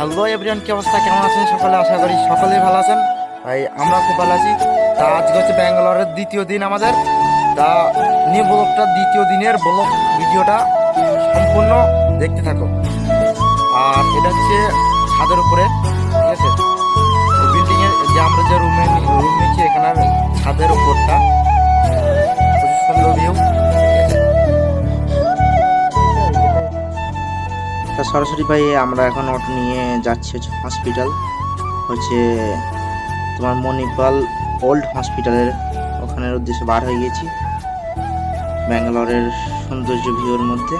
Hello everyone কি অবস্থা? কেমন আছেন সকালে? আশা করি সকলেই ভালো আছেন। ভাই, আমরা খুব ভালো আছি। তা আজকে হচ্ছে ব্যাঙ্গালোরের দ্বিতীয় দিন আমাদের। তা নিউ ব্লগটা দ্বিতীয় দিনের ব্লগ ভিডিওটা সম্পূর্ণ দেখতে থাকো। আর এটা হচ্ছে ছাদের উপরে, ঠিক আছে? বিল্ডিংয়ের যে আমরা যে রুমে রুম নিচ্ছি এখানে তা সরাসরি ভাই, আমরা এখন অটো নিয়ে যাচ্ছি হচ্ছে হসপিটাল হচ্ছে তোমার মণিপাল ওল্ড হসপিটালের ওখানের উদ্দেশ্যে বার হয়ে গেছি। ব্যাঙ্গালোরের সৌন্দর্য ভিউর মধ্যে।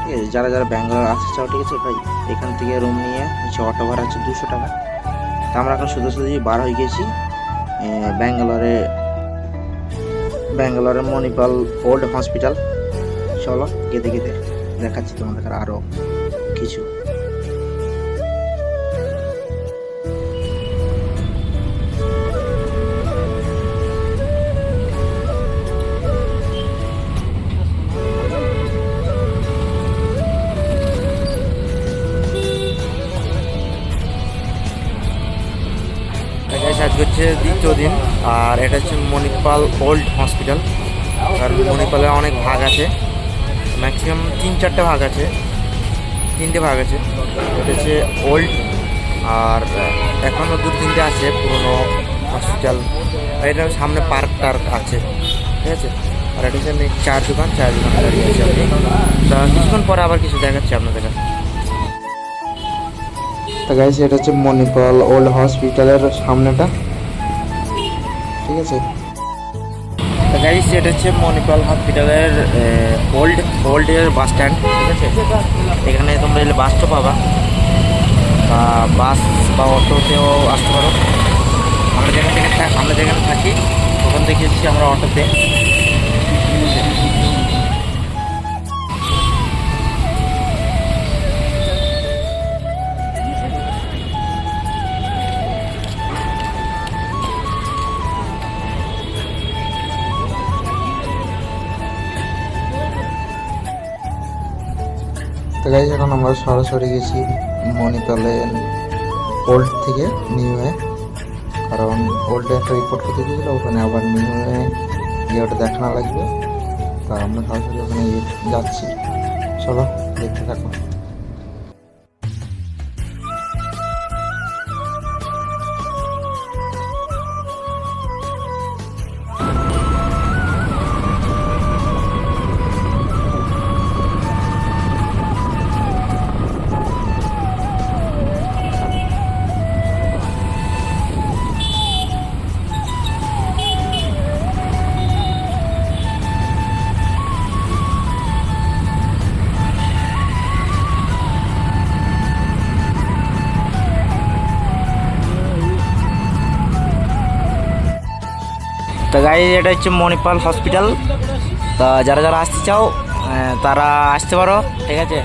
ঠিক আছে, যারা যারা ব্যাঙ্গালোর আসতে চাও, ঠিক আছে ভাই, এখান থেকে রুম নিয়ে হচ্ছে অটো ভাড়া হচ্ছে দুশো টাকা। তা আমরা এখন শুধু শুধু বার হয়ে গেছি। ব্যাঙ্গালোরে, ব্যাঙ্গালোরের মণিপাল ওল্ড হসপিটাল চলো গেতে গেতে দেখাচ্ছি তোমাদের আরও কিছু। হচ্ছে দ্বিতীয় দিন, আর এটা হচ্ছে মণিপাল ওল্ড হসপিটাল। আর মণিপালের অনেক ভাগ আছে। ম্যাক্সিমাম তিন, চারটে ভাগ আছে। তিনটে ভাগ আছে। হচ্ছে ওল্ড আর এখনও দু তিনটে আছে, পুরনো হসপিটাল এটা সামনে পার্ক টার্ক আছে, ঠিক আছে? আর এটা হচ্ছে আমি চার দোকান চার দোকান দাঁড়িয়ে আছি আমি। তা কিছুক্ষণ পরে আবার কিছু দেখাচ্ছি আপনাদের তা গাইস এটা হচ্ছে মণিপাল ওল্ড হসপিটালের সামনেটা। ঠিক আছে? গাইস এটা হচ্ছে মণিপাল হসপিটালের ওল্ড ওল্ডের বাস স্ট্যান্ড ঠিক আছে? এখানে তোমরা এলে বাসটা পাবা। বা বাস বা অটোতেও আসতে পারো। আমরা যেখান থেকে আমরা যেখানে থাকি, ওখান থেকে এসেছি আমরা অটোতে। তো গাইজ এখন আমরা সরাসরি গেছি মণিপালে ওল্ড থেকে নিউয়ে কারণ ওল্ডে একটা রিপোর্ট করতে গিয়েছিল, ওখানে আবার নিউয়ে গিয়ে ওটা দেখানো লাগবে। তা আমরা সরাসরি ওখানে যাচ্ছি। চলো, দেখতে থাকো। তো গাই এটা হচ্ছে মণিপাল হসপিটাল তা যারা যারা আসতে চাও তারা আসতে পারো, ঠিক আছে?